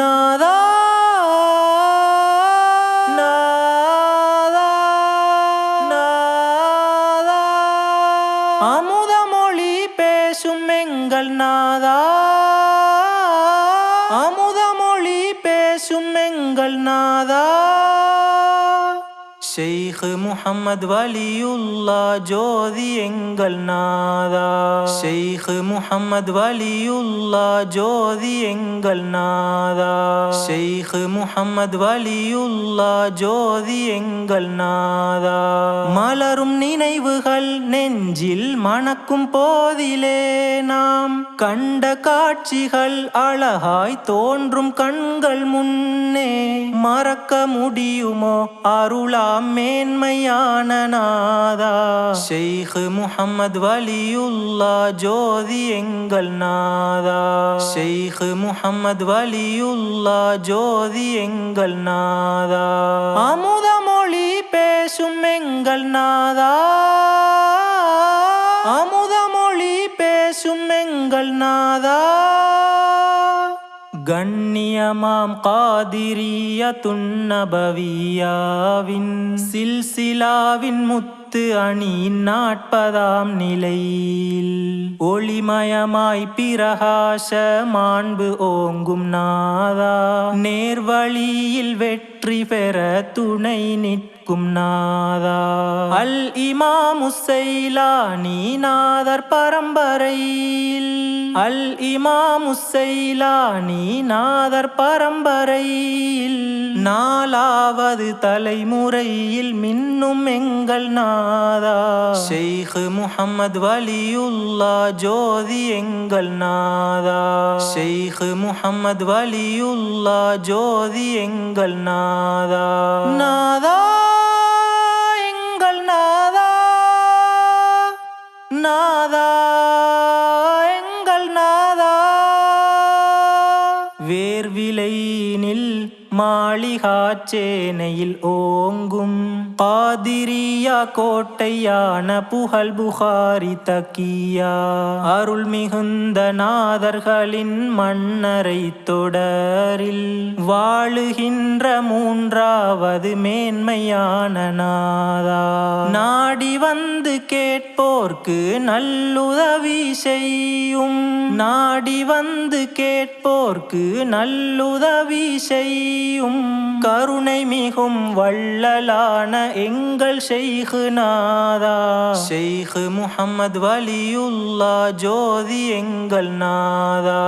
நாதா ஷேக் முஹம்மது வலியுல்லா ஜோதி எங்கள் நாதா ஷேக் முஹம்மது வலியுல்லா ஜோதி எங்கள் நாதா ஷேக் முஹம்மது வலியுல்லா ஜோதி எங்கள் நாதா மலரும் நினைவுகள் நெஞ்சில் மணக்கும் போதிலே நாம் கண்ட காட்சிகள் அழகாய் தோன்றும் கண்கள் முன்னே மறக்க முடியுமோ? அருளாம் மேன்மையான நாதா. ஷெய்க் முஹம்மது வலியுல்லா ஜோதி எங்கள் நாதா. ஷெய்க் முஹம்மது வலியுல்லா ஜோதி எங்கள் நாதா. அமுத மொழி பேசும் எங்கள் நாதா. அமுத மொழி பேசும் எங்கள் நாதா. கண்ணியமாம் காதிரிய துண்ணபவியாவின் சில்சிலாவின் முத்து அணி நாற்பதாம் நிலையில். ஒளிமயமாய் பிரகாச மாண்பு ஓங்கும் நாதா. நேர்வழியில் வெற்றி பெற துணை நிற்கும் நாதா. அல் இமாமுசைலானி நாதர் பரம்பரையில். அல் இமாமுசைலானி நாதர் பரம்பரையில். நாலாவது தலைமுறையில் மின்னும் எங்கள் நாதா. ஷெய்ഖ് முஹம்மது வலியுல்லா ஜோதி எங்கள் நாதா. ஷெய்ഖ് முஹம்மது வலியுல்லா ஜோதி எங்கள் நாதா. நாதா மாளிகாச்சேனையில் ஓங்கும். பாதிரியா கோட்டையான புகழ் புகாரி தக்கியா. அருள் மிகுந்த நாதர்களின் மன்னரை தொடரில் வாழுகின்ற மூன்றாவது மேன்மையான நாதா. நாடி வந்து கேட்போர்க்கு நல்லுதவி செய்யும். நாடி வந்து கேட்போர்க்கு நல்லுதவி செய்யும். கருணை மிகும் வள்ளலான எங்கள் ஷெய்கு நாதா ஷெய்கு முஹம்மது வலியுல்லா ஜோதி எங்கள் நாதா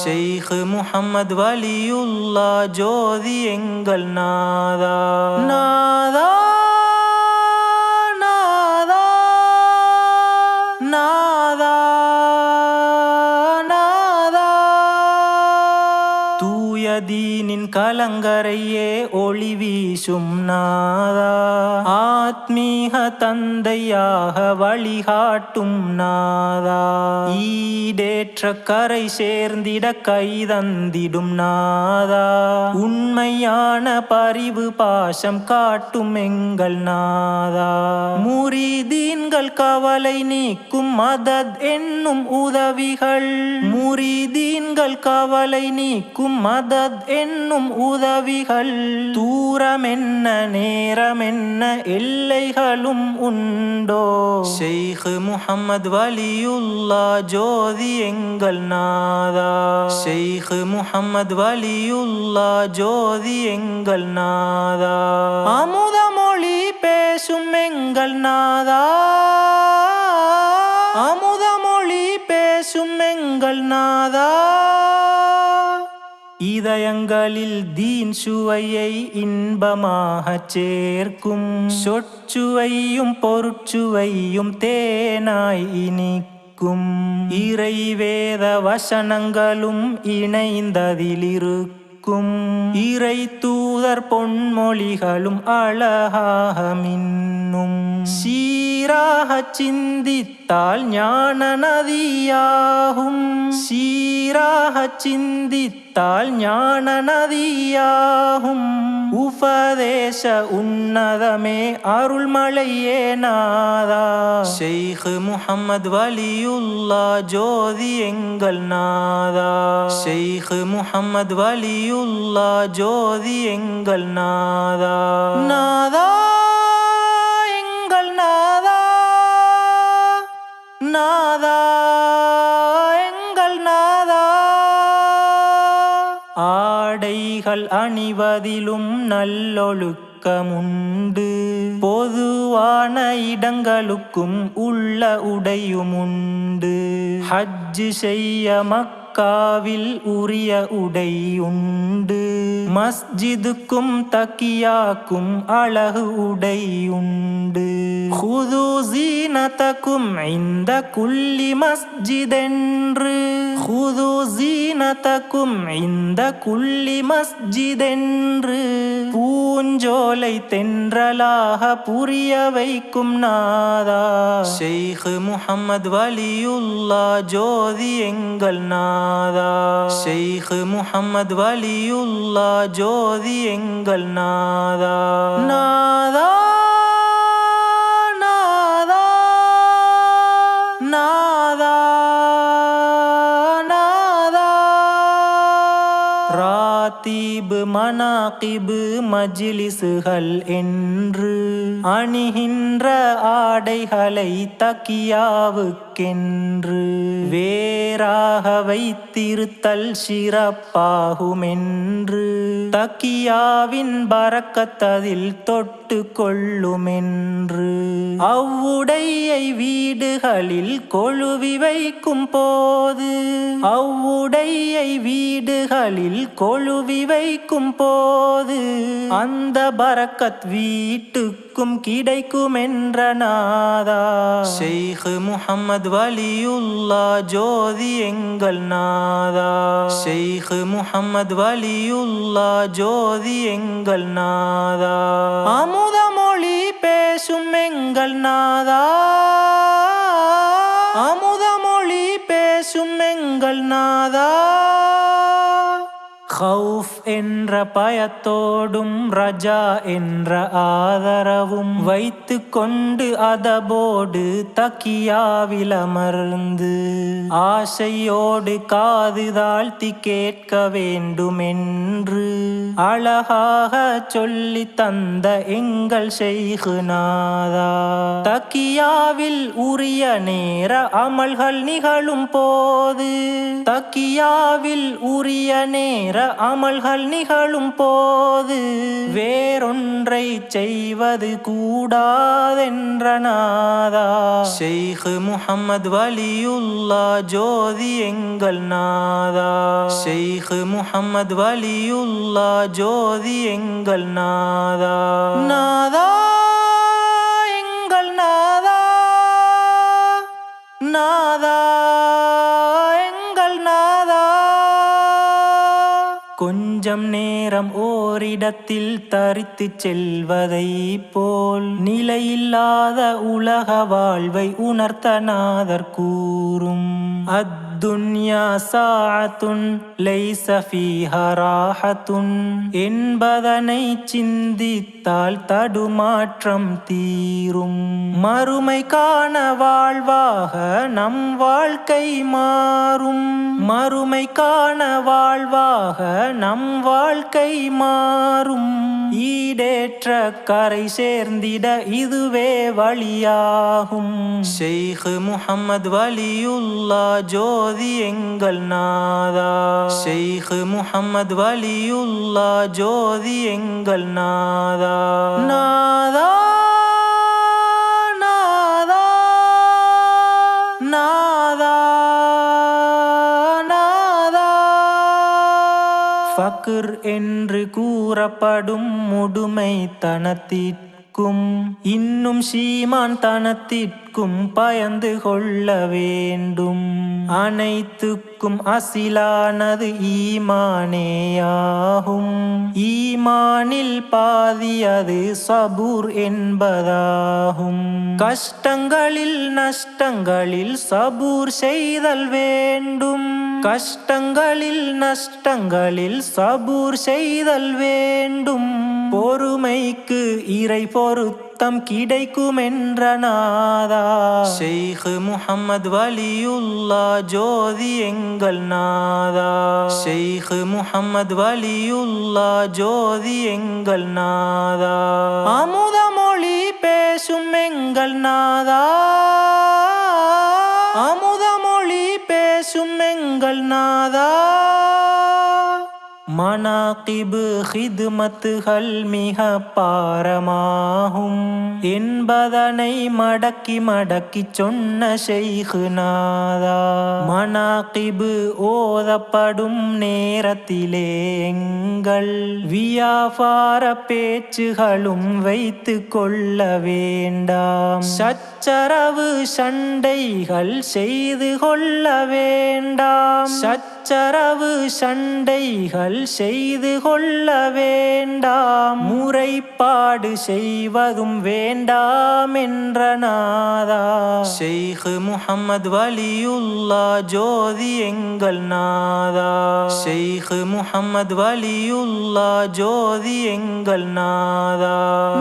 ஷெய்கு முஹம்மது வலியுல்லா ஜோதி எங்கள் நாதா நாதா தூயதீனின் கலங்கரையே ஒளி வீசும் நாதா. ஆத்மீக தந்தையாக வழிகாட்டும் நாதா. ஈடேற்ற கரை சேர்ந்திட கைதந்திடும் நாதா. உண்மையான பரிவு பாசம் காட்டும் எங்கள் நாதா. முறிதீன்கள் கவலை நீக்கும் மதத் என்னும் உதவிகள். முறிதீன்கள் கவலை நீக்கும் மத மதத் என்னும் உதவிகள். தூரம் என்ன நேரம் என்ன எல்லைகளும் உண்டோ? ஷெய்ഖ് முஹம்மது வலியுல்லா ஜோதி எங்கள் நாதா. ஷெய்ഖ് முஹம்மது வலியுல்லா ஜோதி எங்கள் நாதா. அமுதமொழி பேசும் எங்கள் நாதா. சொற்களில் தீன் சுவையை இன்பமாகச் சேர்க்கும். சொற்சுவையும் பொருட்சுவையும் தேனாய் இனிக்கும். இறைவேத வசனங்களும் இணைந்ததிலிருக்கும். இறை தூ தூதர் பொன்மொழிகளும் அழகாக மின்னும் சீராக சிந்தித்தால் ஞான நதியாகும் சீராக சிந்தித்தால் ஞான நதியாகும் உபதேச உன்னதமே அருள்மலையே நாதா ஷெய்க் முஹம்மது வலியுல்லா ஜோதி எங்கள் நாதா. ஷெய்க் முஹம்மது வலியுல்லா ஜோதி எங்கள் நாதா. நாதா எங்கள் நாதா. நாதா எங்கள் நாதா. ஆடைகள் அணிவதிலும் நல்லொழுக்கமுண்டு. பொதுவான இடங்களுக்கும் உள்ள உடையுமுண்டு. ஹஜ்ஜு செய்ய மக்காவில் உரிய உடை உண்டு. மஸ்ஜிதுக்கும் தக்கியாக்கும் அழகு உடை உண்டு. ஹுது ஜீனத்தக்கும் இந்த குள்ளி மஸ்ஜிதென்று. ஹுது ஜீ ஜீனதக்கும் இந்த குள்ளி மஸ்ஜிதென்று பூஞ்சோலை தென்றலாக புரிய வைக்கும் நாதா. ஷெய்க் முஹம்மது வலியுல்லா ஜோதி எங்கள் நாதா. ஷெய்க் முஹம்மது வலியுல்லா ஜோதி எங்கள் நாதா. நாதா. மனாகிபு மஜ்லிசுகள் என்று அணிகின்ற ஆடைகளை தக்கியாவுக்கென்று வேறாக வைத்திருத்தல் சிறப்பாகுமென்று தக்கியாவின் பறக்கத்ததில் தொட்டு கொள்ளுமென்று அவ்வுடையை வீடுகளில் கொழுவி வைக்கும் போது அவ்வுடையை வீடுகளில் கொழுவி வைக்கும் போது அந்த பறக்கத் வீட்டுக்கு வீட்டுக்கும் கிடைக்கும் என்ற நாதா. ஷெய்க் முஹம்மது வலியுல்லா ஜோதி எங்கள் நாதா. ஷெய்க் முஹம்மது வலியுல்லா ஜோதி எங்கள் நாதா. அமுத மொழி பேசும் எங்கள் நாதா. அமுத மொழி பேசும் எங்கள் நாதா. ஹவுஃப் என்ற பயத்தோடும் ரஜா என்ற ஆதரவும் வைத்து கொண்டு அதபோடு தக்கியாவில் அமர்ந்து ஆசையோடு காது தாழ்த்தி கேட்க வேண்டுமென்று அழகாக சொல்லி தந்த எங்கள் செய்குநாதா தக்கியாவில் உரிய நேர அமல்கள் நிகழும் போது தக்கியாவில் உரிய நேர அமல்கள் நிகழும் போது வேறொன்றை செய்வது கூடாதென்ற நாதா ஷெய்க் முஹம்மது வலியுல்லா ஜோதி எங்கள் நாதா. ஷெய்க் முஹம்மது வலியுல்லா ஜோதி எங்கள் நாதா. நாதா எங்கள் நாதா. கொஞ்சம் நேரம் ஓரிடத்தில் தரித்து செல்வதை போல் நிலையில்லாத உலக வாழ்வை உணர்த்த நாதர் கூறும் துன்யா சாத்துன் லைச ஃபீஹா ராஹத்துன் என்பதனை சிந்தித்தால் தடுமாற்றம் தீரும் மறுமை காண வாழ்வாக நம் வாழ்க்கை மாறும் மறுமை காண வாழ்வாக நம் வாழ்க்கை மாறும் ஈடேற்ற கரை சேர்ந்திட இதுவே வழியாகும். ஷெய்க் முஹம்மது வலியுல்லா ஜோதி எங்கள் நாதா. ஷெய்க் முஹம்மது வலியுல்லா ஜோதி எங்கள் நாதா நாதா. நாதா கூறப்படும் முடுமை தனத்திற்கும் இன்னும் சீமான் தனத்திற்கும் பயந்து கொள்ள வேண்டும். அனைத்துக்கும் அசிலானது ஈமானேயாகும். ஈமானில் பாதி அது சபூர் என்பதாகும். கஷ்டங்களில் நஷ்டங்களில் சபூர் செய்தல் வேண்டும். கஷ்டங்களில் நஷ்டங்களில் சபூர் செய்தல் வேண்டும். பொறுமைக்கு இறை பொருத்தம் கிடைக்கும் என்ற நாதா ஷெய்க் முஹம்மது வலியுல்லா ஜோதி எங்கள் நாதா. ஷெய்க் முஹம்மது வலியுல்லா ஜோதி எங்கள் நாதா. அமுத மொழி பேசும் எங்கள் நாதா. அமுத மொழி பேசும் எங்கள் நாதா. மனாகிபு ஹிதுமத்துகள் மிக பாரமாகும். என்பதனை மடக்கி மடக்கி சொன்ன ஷெய்கு நாதா. மனாகிபு ஓதப்படும் நேரத்திலே எங்கள் வியாபார பேச்சுகளும் வைத்து கொள்ள வேண்டாம். சத் சச்சரவு சண்டைகள் செய்து கொள்ள வேண்டாம். சச்சரவு சண்டைகள் செய்து கொள்ள வேண்டாம். முறைப்பாடு செய்வதும் வேண்டாம் என்ற நாதா. ஷெய்க் முஹம்மது வலியுல்லா ஜோதி எங்கள் நாதா. ஷெய்க் முஹம்மது வலியுல்லா ஜோதி எங்கள் நாதா.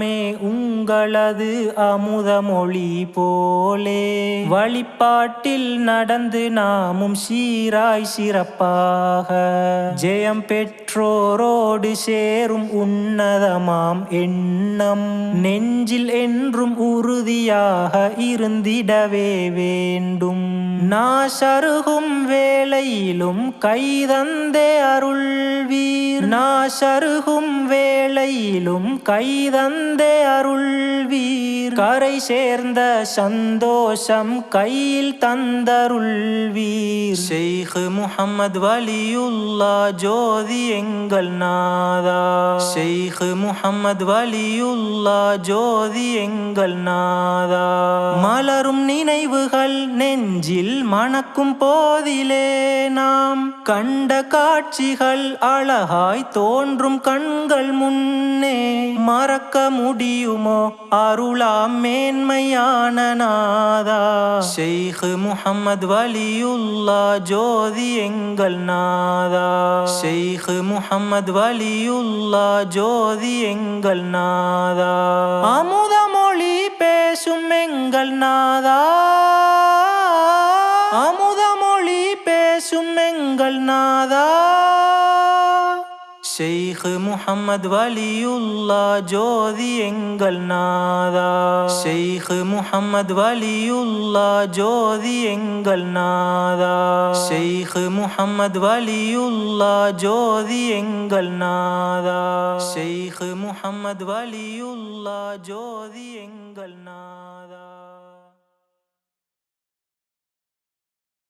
நாயகமே உங்களது அமுத மொழி போலே. வழிபாட்டில் நடந்து நாமும் சீராய் சிறப்பாக. ஜெயம் பெற்றோரோடு சேரும் உன்னதமாம் எண்ணம். நெஞ்சில் என்றும் உறுதியாக இருந்திடவே வேண்டும். நாசருகும் வேளையிலும் கைதந்தே அருள்வீர். நாசருகும் வேளையிலும் கைதந்தே அருள்வீர். கரை சேர்ந்த சந்தோஷம் கையில் தந்தருள்வீர். ஷெய்க் முகமது வலியுல்லா ஜோதியை எங்கள் நாதா. ஷெய்க் முஹம்மது வலியுல்லா ஜோதி எங்கள் நாதா. மலரும் நினைவுகள் நெஞ்சில் மணக்கும் போதிலே நாம் கண்ட காட்சிகள் அழகாய் தோன்றும் கண்கள் முன்னே. மறக்க முடியுமோ அருளாம் மேன்மையான நாதா. ஷெய்க் முஹம்மது வலியுல்லா ஜோதி எங்கள் நாதா. ஷெய்க் முஹம்மது வலியுல்லா ஜோதி எங்கள் நாதா. அமுத மொழி பேசும் எங்கள் நாதா. அமுத மொழி பேசும் எங்கள் நாதா. ஷெய்க் முஹம்மது வலியுல்லா ஜோதி எங்கள் நாதா ஷெய்க் முஹம்மது வலியுல்லா ஜோதி எங்கள் நாதா ஷெய்க் முஹம்மது வலியுல்லா ஜோதி எங்கள் நாதா ஷெய்க் முஹம்மது வலியுல்லா ஜோதி எங்கள் நாதா